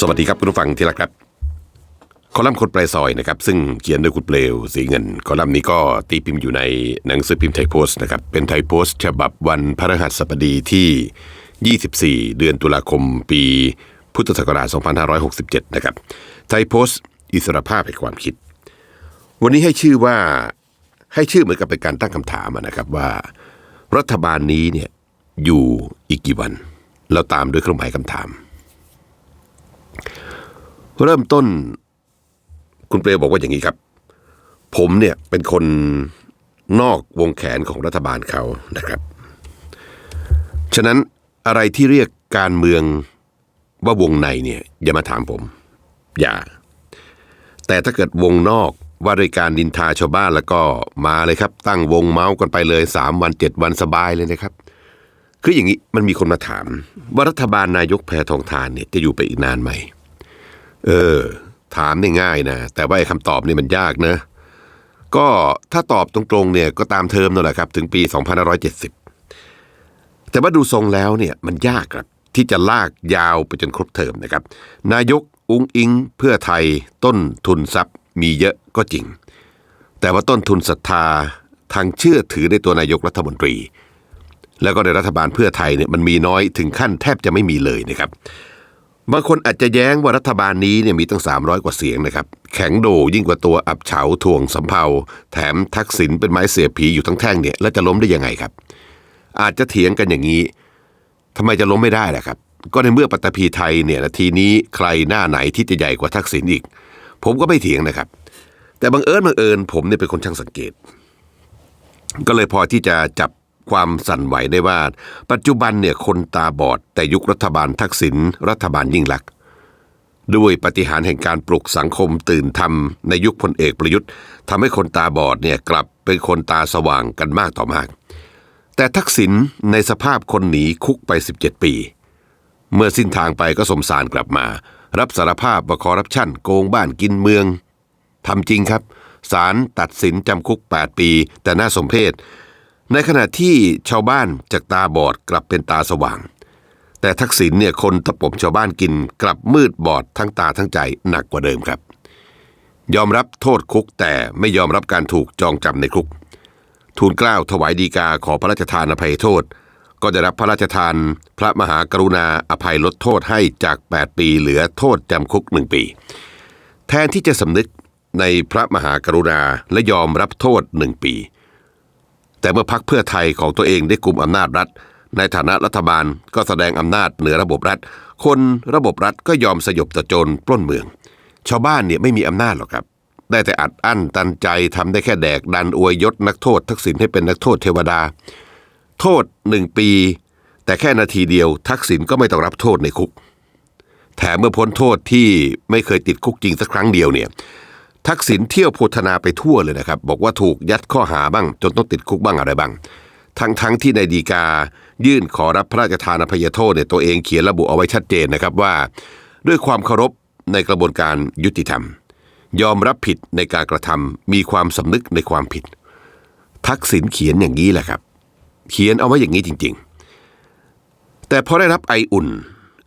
สวัสดีครับคุณผู้ฟังที่รักครับ คอลัมน์คนปลายซอยนะครับ ซึ่งเขียนโดยคุณเปลวสีเงิน คอลัมน์นี้ก็ตีพิมพ์อยู่ในหนังสือพิมพ์ไทยโพสต์นะครับ เป็นไทยโพสต์ฉบับวันพฤหัสบดีที่ 24 เดือนตุลาคม ปีพุทธศักราช 2567 นะครับ ไทยโพสต์อิสรภาพแห่งความคิด วันนี้ให้ชื่อว่าให้ชื่อเหมือนกับเป็นการตั้งคำถามนะครับว่า รัฐบาลนี้เนี่ยอยู่อีกกี่วัน เราตามด้วยเครื่องหมายคำถาม เริ่มต้น คุณเปรมบอกว่าอย่างนี้ครับ ผมเนี่ยเป็นคนนอกวงแขนของรัฐบาลเขานะครับ ฉะนั้นอะไรที่เรียกการเมืองว่าวงในเนี่ยอย่ามาถามผม อย่า แต่ถ้าเกิดวงนอกว่าด้วยการดินทาชาวบ้านแล้วก็มาเลยครับ ตั้งวงเมาส์กันไปเลยสามวันเจ็ดวันสบายเลยนะครับ คืออย่างนี้มันมีคนมาถาม ว่ารัฐบาลนายกแพทองทานเนี่ยจะอยู่ไปอีกนานไหม เออ ถามนี่ง่ายนะ แต่ว่าคำตอบนี่มันยากนะ ก็ถ้าตอบตรงๆเนี่ยก็ตามเทอมนั่นแหละครับ ถึงปี 2570 แต่ว่าดูทรงแล้วเนี่ยมันยากครับ ที่จะลากยาวไปจนครบเทอมนะครับ นายกอุ้งอิง เพื่อไทยต้นทุนทรัพย์มีเยอะก็จริง แต่ว่าต้นทุนศรัทธาทางเชื่อถือในตัวนายกรัฐมนตรี แล้วก็ในรัฐบาลเพื่อไทยเนี่ยมันมีน้อยถึงขั้นแทบจะไม่มีเลยนะครับ บางคนอาจจะแย้งว่ารัฐบาลนี้เนี่ยมีตั้ง 300 กว่าเสียงนะครับ แข็งโดยิ่งกว่าตัวอับเฉาถ่วงสำเภาแถมทักษิณเป็นไม้เสียผีอยู่ทั้งแท่งเนี่ยแล้วจะล้มได้ยังไงครับ อาจจะเถียงกันอย่างนี้ทำไมจะล้มไม่ได้ล่ะครับ ก็ในเมื่อปัตตภีไทยเนี่ยนาทีนี้ใครหน้าไหนที่จะใหญ่กว่าทักษิณอีก ผมก็ไม่เถียงนะครับ แต่บังเอิญบังเอิญผมเนี่ยเป็นคนช่างสังเกต ก็เลยพอที่จะจับ ความสั่นไหวได้ว่า ปัจจุบันเนี่ยคนตาบอดแต่ยุครัฐบาลทักษิณรัฐบาลยิ่งลักษณ์ด้วยปฏิหารแห่งการปลุกสังคมตื่นทำในยุคพลเอกประยุทธ์ทำให้คนตาบอดเนี่ยกลับเป็นคนตาสว่างกันมากต่อมาก แต่ทักษิณในสภาพคนหนีคุกไป 17 ปี เมื่อสิ้นทางไปก็สมสารกลับมา รับสารภาพว่าคอร์รัปชันโกงบ้านกินเมืองทำจริงครับศาลตัดสินจำคุก 8 ปี แต่น่าสมเพช ในขณะที่ชาวบ้านจากตาบอดกลับเป็นตาสว่าง แต่ทักษิณเนี่ยคนตะปบชาวบ้านกินกลับมืดบอดทั้งตาทั้งใจหนักกว่าเดิมครับ ยอมรับโทษคุกแต่ไม่ยอมรับการถูกจองจำในคุก ทูลเกล้าถวายดีกาขอพระราชทานอภัยโทษ ก็จะรับพระราชทาน พระมหากรุณาอภัยลดโทษให้จาก 8 ปีเหลือโทษจำคุกหนึ่งปี แทนที่จะสำนึกในพระมหากรุณาและยอมรับโทษหนึ่งปี แต่เมื่อพักเพื่อไทยของตัวเองได้กลุ่มอำนาจรัฐ ในฐานะรัฐบาลก็แสดงอำนาจเหนือระบบรัฐ คนระบบรัฐก็ยอมสยบตะโจรปล้นเมือง ชาวบ้านเนี่ยไม่มีอำนาจหรอกครับ ได้แต่อัดอั้นตันใจทำได้แค่แดกดันอวยยศนักโทษ ทักษิณให้เป็นนักโทษเทวดา โทษหนึ่งปี แต่แค่นาทีเดียว ทักษิณก็ไม่ต้องรับโทษในคุกแถมเมื่อพ้นโทษที่ไม่เคยติดคุกจริงสักครั้งเดียวเนี่ย ทักษิณเที่ยวโพธนาไปทั่วเลยนะครับ บอกว่าถูกยัดข้อหาบ้าง จนต้องติดคุกบ้างอะไรบ้าง ทั้งทั้งที่ในดีกา ยื่นขอรับพระราชทานอภัยโทษเนี่ยตัวเองเขียนระบุเอาไว้ชัดเจนนะครับว่า ด้วยความเคารพในกระบวนการยุติธรรม ยอมรับผิดในการกระทำมีความสำนึกในความผิด ทักษิณเขียนอย่างนี้แหละครับ เขียนเอาไว้อย่างนี้จริง ๆ แต่พอได้รับไออุ่น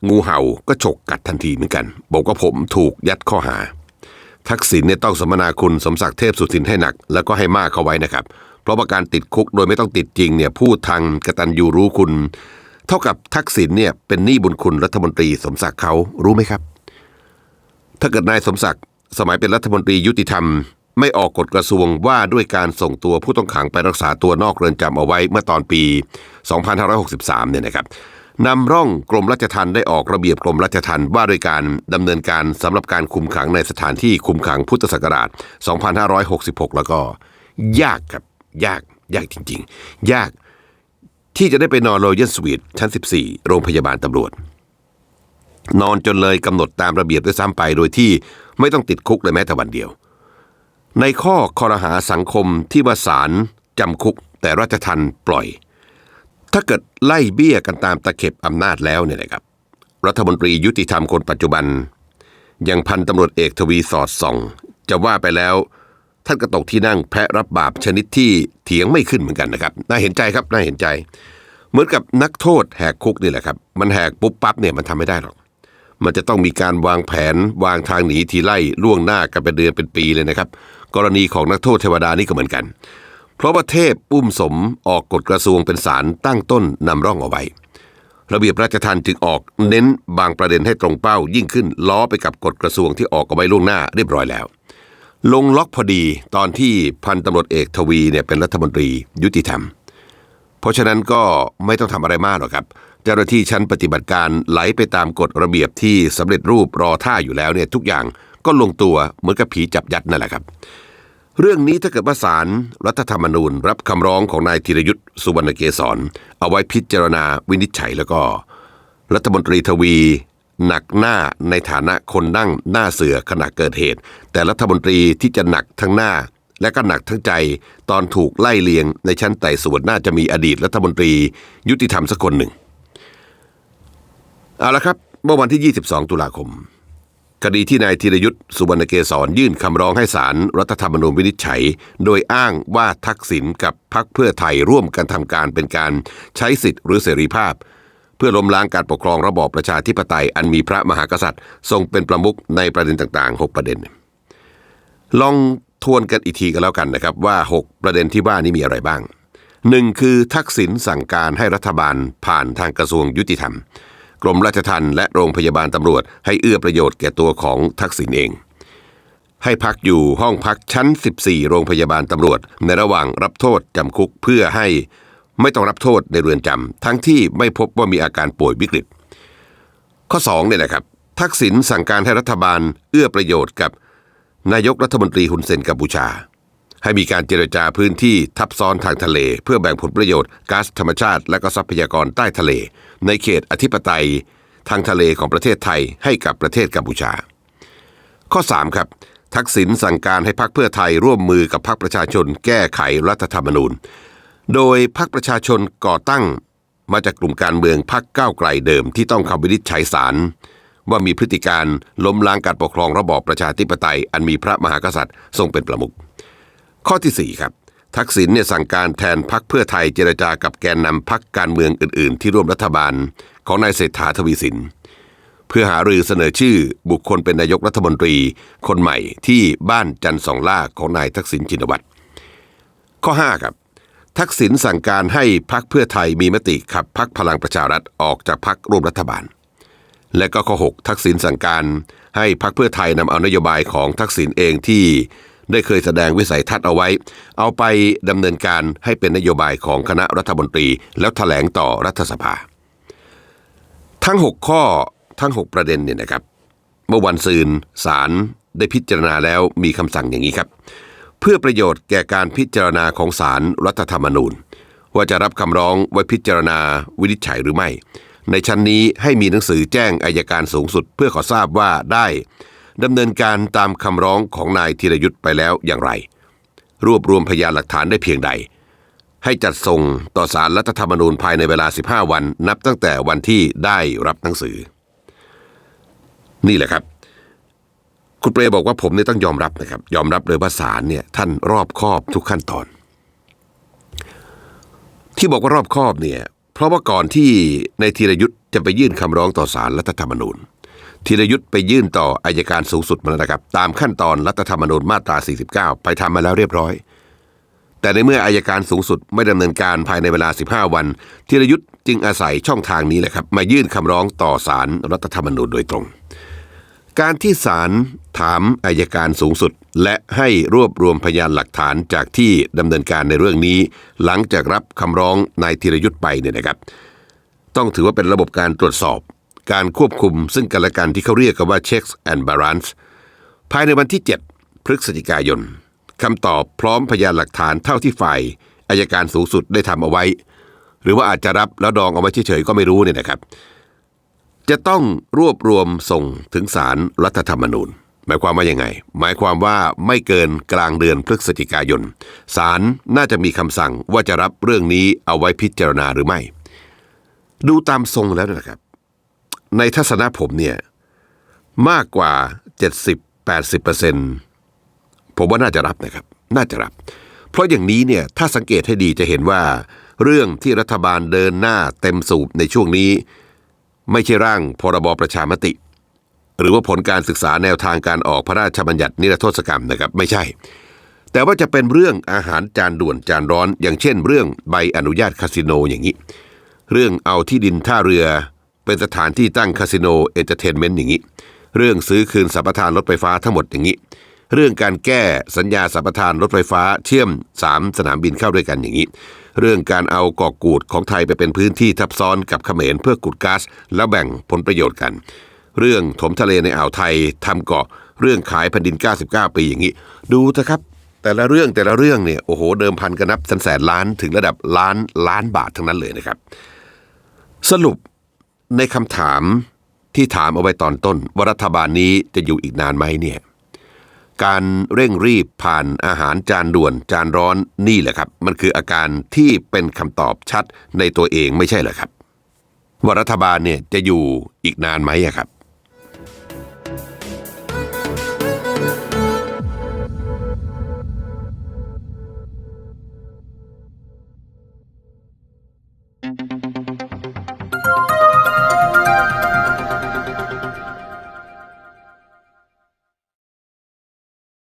งูเห่าก็ฉกกัดทันทีเหมือนกัน บอกว่าผมถูกยัดข้อหา ทักษิณเนี่ยต้องสมนาคุณสมศักดิ์เทพสุทินให้หนัก แล้วก็ให้มากเข้าไว้นะครับ เพราะว่าการติดคุกโดยไม่ต้องติดจริงเนี่ยพูดทางกตัญญูรู้คุณ เท่ากับทักษิณเนี่ยเป็นหนี้บุญคุณรัฐมนตรีสมศักดิ์เขารู้ไหมครับ ถ้าเกิดนายสมศักดิ์สมัยเป็นรัฐมนตรียุติธรรม ไม่ออกกฎกระทรวงว่าด้วยการส่งตัวผู้ต้องขังไปรักษาตัวนอกเรือนจำเอาไว้เมื่อตอนปี 2563 เนี่ยนะครับ นำร่องกรมราชทัณฑ์ได้ออกระเบียบกรมราชทัณฑ์ว่าด้วยการดำเนินการสำหรับการคุมขังในสถานที่คุมขังพุทธศักราช 2566 แล้วก็ ยากครับ ยาก ยากจริง ๆ ยากที่จะได้ไปนอนโรยัลสวีทชั้น 14 โรงพยาบาลตำรวจ นอนจนเลยกำหนดตามระเบียบด้วยซ้ำไปโดยที่ไม่ต้องติดคุกเลยแม้แต่วันเดียว ในข้อคอรหาสังคมที่ว่าศาลจำคุกแต่ราชทันปล่อย ถ้าเกิดไล่เบี้ยกันตามตะเข็บอำนาจแล้วเนี่ยนะครับ รัฐมนตรียุติธรรมคนปัจจุบันอย่างพันตำรวจเอกทวีสอดส่อง จะว่าไปแล้ว ท่านก็ตกที่นั่งแพะรับบาปชนิดที่เถียงไม่ขึ้นเหมือนกันนะครับน่าเห็นใจครับน่าเห็นใจ เหมือนกับนักโทษแหกคุกนี่แหละครับ มันแหกปุ๊บปั๊บเนี่ยมันทำไม่ได้หรอก มันจะต้องมีการวางแผนวางทางหนีทีไล่ล่วงหน้ากันเป็นเดือนเป็นปีเลยนะครับ กรณีของนักโทษเทวดานี่ก็เหมือนกัน เพราะว่าเทพอุ้มสมออกกฎกระทรวงเป็นสารตั้งต้นนำร่องเอาไว้ ระเบียบราชทัณฑ์จึงออกเน้นบางประเด็นให้ตรงเป้ายิ่งขึ้นล้อไปกับกฎกระทรวงที่ออกเอาไว้ล่วงหน้าเรียบร้อยแล้ว ลงล็อกพอดีตอนที่พันตำรวจเอกทวีเนี่ยเป็นรัฐมนตรียุติธรรม เพราะฉะนั้นก็ไม่ต้องทำอะไรมากหรอกครับ เจ้าหน้าที่ชั้นปฏิบัติการไหลไปตามกฎระเบียบที่สำเร็จรูปรอท่าอยู่แล้วเนี่ยทุกอย่างก็ลงตัวเหมือนกับผีจับยัดนั่นแหละครับ เรื่องนี้ถ้าเกิดว่าศาลรรัฐธรรมนูญ รับคำร้องของนายธีรยุทธ์สุวรรณเกษรเอาไว้พิจารณาวินิจฉัยแล้วก็ รัฐมนตรีทวี หนักหน้าในฐานะคนนั่งหน้าเสือขณะเกิดเหตุ แต่รัฐมนตรีที่จะหนักทั้งหน้า และก็หนักทั้งใจตอนถูกไล่เลียงในชั้นไต่สวนน่าจะมีอดีตรัฐมนตรียุติธรรมสักคนหนึ่งเอาละครับเมื่อวันที่ 22 ตุลาคม คดีที่นายธีรยุทธ์สุวรรณเกษรยื่นคำร้องให้ศาลรรัฐธรรมนูญวินิจฉัย โดยอ้างว่าทักษิณกับพรรคเพื่อไทยร่วมกันทำการเป็นการใช้สิทธิ์หรือเสรีภาพ เพื่อล้มล้างการปกครองระบอบประชาธิปไตย อันมีพระมหากษัตริย์ ทรงเป็นประมุขในประเด็นต่างๆ 6 ประเด็น ลองทวนกันอีกทีกันแล้วกันนะครับว่า 6 ประเด็นที่ว่านี้มีอะไรบ้างหนึ่งคือทักษิณสั่งการให้รัฐบาลผ่านทางกระทรวงยุติธรรม กรมราชทัณฑ์และโรงพยาบาลตำรวจให้เอื้อประโยชน์แก่ตัวของทักษิณเอง ให้พักอยู่ห้องพักชั้น 14 โรงพยาบาลตำรวจ ในระหว่างรับโทษจำคุกเพื่อให้ไม่ต้องรับโทษในเรือนจำทั้งที่ไม่พบว่ามีอาการป่วยวิกฤต ข้อ2เนี่ยนะครับ ทักษิณสั่งการให้รัฐบาลเอื้อประโยชน์กับ นายกรัฐมนตรีฮุนเซนกัมพูชา ให้มีการเจรจาพื้นที่ทับซ้อนทางทะเล เพื่อแบ่งผลประโยชน์ก๊าซธรรมชาติ และก็ทรัพยากรใต้ทะเล ในเขตอธิปไตยทางทะเลของประเทศไทยให้กับประเทศกัมพูชา ข้อ 3 ครับ ทักษิณสั่งการให้พรรคเพื่อไทยร่วมมือกับพรรคประชาชนแก้ไขรัฐธรรมนูญ โดยพรรคประชาชนก่อตั้งมาจากกลุ่มการเมืองพรรคก้าวไกลเดิมที่ต้องคำวินิจฉัยศาลว่ามีพฤติการล้มล้างการปกครองระบอบประชาธิปไตย อันมีพระมหากษัตริย์ทรงเป็นประมุขข้อที่ 4 ครับ ทักษิณเนี่ยสั่งการแทนพักเพื่อไทยเจรจากับแกนนำพักการเมืองอื่น ๆ ที่ร่วมรัฐบาลของนายเศรษฐาทวีสิน เพื่อหารือเสนอชื่อบุคคลเป็นนายกรัฐมนตรี คนใหม่ที่บ้านจันทร์สองล่าของนายทักษิณชินวัตรข้อ 5 ครับ ทักษิณสั่งการให้พักเพื่อไทยมีมติขับพักพลังประชารัฐออกจากพักร่วมรัฐบาล และก็ข้อ 6 ทักษิณสั่งการให้พักเพื่อไทยนำเอานโยบายของทักษิณเองที่ ได้เคยแสดงวิสัยทัศน์เอาไว้ เอาไปดำเนินการให้เป็นนโยบายของคณะรัฐมนตรี แล้วถแถลงต่อรัฐสภา ทั้ง 6 ข้อทั้ง 6 ประเด็นเนี่ยนะครับ เมื่อวันซืนศาลได้พิจารณาแล้วมีคำสั่งอย่างนี้ครับ เพื่อประโยชน์แก่การพิจารณาของศาลรรัฐธรรมนูญ ว่าจะรับคำร้องไว้พิจารณาวินิจฉัยหรือไม่ ในชั้นนี้ให้มีหนังสือแจ้งอายการสูงสุด เพื่อขอทราบว่าได้ ดำเนินการตามคำร้องของนายธีรยุทธ์ไปแล้วอย่างไร รวบรวมพยานหลักฐานได้เพียงใด ให้จัดส่งต่อสารรัฐธรรมนูญภายในเวลา 15 วันนับตั้งแต่วันที่ได้รับหนังสือ นี่แหละครับ คุณเปรบอกว่าผมเนี่ยต้องยอมรับนะครับ ยอมรับเลยว่าศาลเนี่ยท่านรอบคอบทุกขั้นตอน ที่บอกว่ารอบคอบเนี่ยเพราะว่าก่อนที่ในธีรยุทธ์จะไปยื่นคำร้องต่อศาลรัฐธรรมนูญ ธีรยุทธ์ไปยื่นต่ออายการสูงสุดมาแล้วนะครับ ตามขั้นตอนรัฐธรรมนูญมาตรา 49 ไปทำมาแล้วเรียบร้อย แต่ในเมื่ออายการสูงสุดไม่ดำเนินการภายในเวลา 15 วันธีรยุทธ์จึงอาศัยช่องทางนี้แหละครับ มายื่นคำร้องต่อศาลรัฐธรรมนูญโดยตรง การที่ศาลถามอายการสูงสุด และให้รวบรวมพยานหลักฐานจากที่ดำเนินการในเรื่องนี้หลังจากรับคำร้องนายธีรยุทธ์ไปเนี่ยนะครับ ต้องถือว่าเป็นระบบการตรวจสอบ การควบคุมซึ่งกันและกันที่เขาเรียกกันว่า checks and balance ภายในวันที่ 7 พฤศจิกายนคำตอบพร้อมพยานหลักฐานเท่าที่ฝ่ายอายการสูงสุดได้ทำเอาไว้ หรือว่าอาจจะรับแล้วดองเอาไว้เฉยๆก็ไม่รู้เนี่ยนะครับ จะต้องรวบรวมส่งถึงศาลรรัฐธรรมนูญ หมายความว่ายังไง หมายความว่าไม่เกินกลางเดือนพฤศจิกายนศาลน่าจะมีคำสั่งว่าจะรับเรื่องนี้เอาไว้พิจารณาหรือไม่ ดูตามทรงแล้วนะครับ ในทัศนะผมเนี่ย มากกว่า 70-80%ผมว่าน่าจะรับนะครับ น่าจะรับ เพราะอย่างนี้เนี่ยถ้าสังเกตให้ดีจะเห็นว่า เรื่องที่รัฐบาลเดินหน้าเต็มสูบในช่วงนี้ ไม่ใช่ร่างพรบประชามติ หรือว่าผลการศึกษาแนวทางการออกพระราชบัญญัตินิรโทษกรรมนะครับ ไม่ใช่ แต่ว่าจะเป็นเรื่องอาหารจานด่วนจานร้อน อย่างเช่น เรื่องใบอนุญาตคาสิโนอย่างนี้ เรื่องเอาที่ดินท่าเรือ เป็นสถานที่ตั้งคาสิโนเอนเตอร์เทนเมนต์อย่างนี้ เรื่องซื้อคืนสัมปทานรถไฟฟ้าทั้งหมดอย่างนี้ เรื่องการแก้สัญญาสัมปทานรถไฟฟ้าเชื่อม 3 สนามบินเข้าด้วยกันอย่างนี้ เรื่องการเอากอกกูดของไทยไปเป็นพื้นที่ทับซ้อนกับเขมรเพื่อกุดก๊าซแล้วแบ่งผลประโยชน์กัน เรื่องถมทะเลในอ่าวไทยทำเกาะ เรื่องขายแผ่นดิน 99 ปีอย่างนี้ ดูเถอะครับแต่ละเรื่องแต่ละเรื่องเนี่ยโอ้โหเดิมพันกันนับแสนแสนล้านถึงระดับล้านล้านบาททั้งนั้นเลยนะครับ สรุป ในคำถามที่ถามเอาไว้ตอนต้นว่ารัฐบาลนี้จะอยู่อีกนานไหมเนี่ยการเร่งรีบผ่านอาหารจานด่วนจานร้อนนี่แหละครับ มันคืออาการที่เป็นคำตอบชัดในตัวเองไม่ใช่เหรอครับ ว่ารัฐบาลเนี่ยจะอยู่อีกนานไหมอะครับ